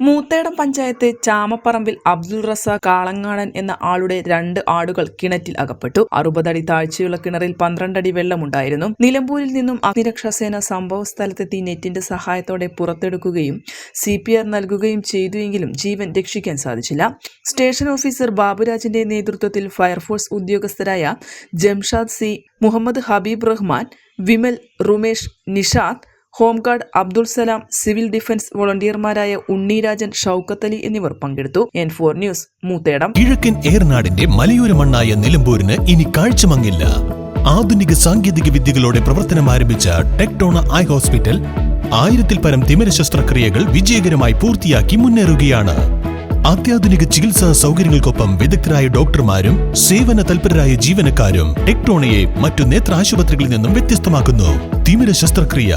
Moothedam panchayat Chamapparambil Abdul Raza Kalangadan എന്ന ആളുടെ രണ്ട് ആടുകൾ കിണറ്റിൽ അകപ്പെട്ടു. അറുപതടി താഴ്ചയുള്ള കിണറിൽ പന്ത്രണ്ടടി വെള്ളമുണ്ടായിരുന്നു. നിലമ്പൂരിൽ നിന്നും അഗ്നിരക്ഷാസേന സംഭവ സ്ഥലത്തെത്തി നെറ്റിന്റെ സഹായത്തോടെ പുറത്തെടുക്കുകയും സി പി ആർ നൽകുകയും ചെയ്തുവെങ്കിലും ജീവൻ രക്ഷിക്കാൻ സാധിച്ചില്ല. സ്റ്റേഷൻ ഓഫീസർ ബാബുരാജിന്റെ നേതൃത്വത്തിൽ fire force ഉദ്യോഗസ്ഥരായ Jamshad C Muhammad Habeeb Rahman Vimal Rumesh Nishad home guard Abdul Salam civil defence വോളണ്ടിയർമാരായ Unnirajan Shoukath Ali എന്നിവർ പങ്കെടുത്തു. N four news Moothedam. കിഴക്കൻ ഏറനാടിന്റെ മലയോര മണ്ണായ നിലമ്പൂരിന് ഇനി കാഴ്ചമങ്ങില്ല. ആധുനിക സാങ്കേതിക വിദ്യകളോടെ പ്രവർത്തനം ആരംഭിച്ച ടെക്ടോണ ഐ ഹോസ്പിറ്റൽ ആയിരത്തിൽ പരം തിമിര ശസ്ത്രക്രിയകൾ വിജയകരമായി പൂർത്തിയാക്കി മുന്നേറുകയാണ്. അത്യാധുനിക ചികിത്സാ സൗകര്യങ്ങൾക്കൊപ്പം വിദഗ്ധരായ ഡോക്ടർമാരും സേവന തൽപരരായ ജീവനക്കാരും ടെക്ടോണയെ മറ്റു നേത്രാശുപത്രികളിൽ നിന്നും വ്യത്യസ്തമാക്കുന്നു. തിമിര ശസ്ത്രക്രിയ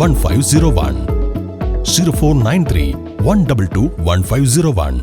One five zero one zero four nine three one double two one five zero one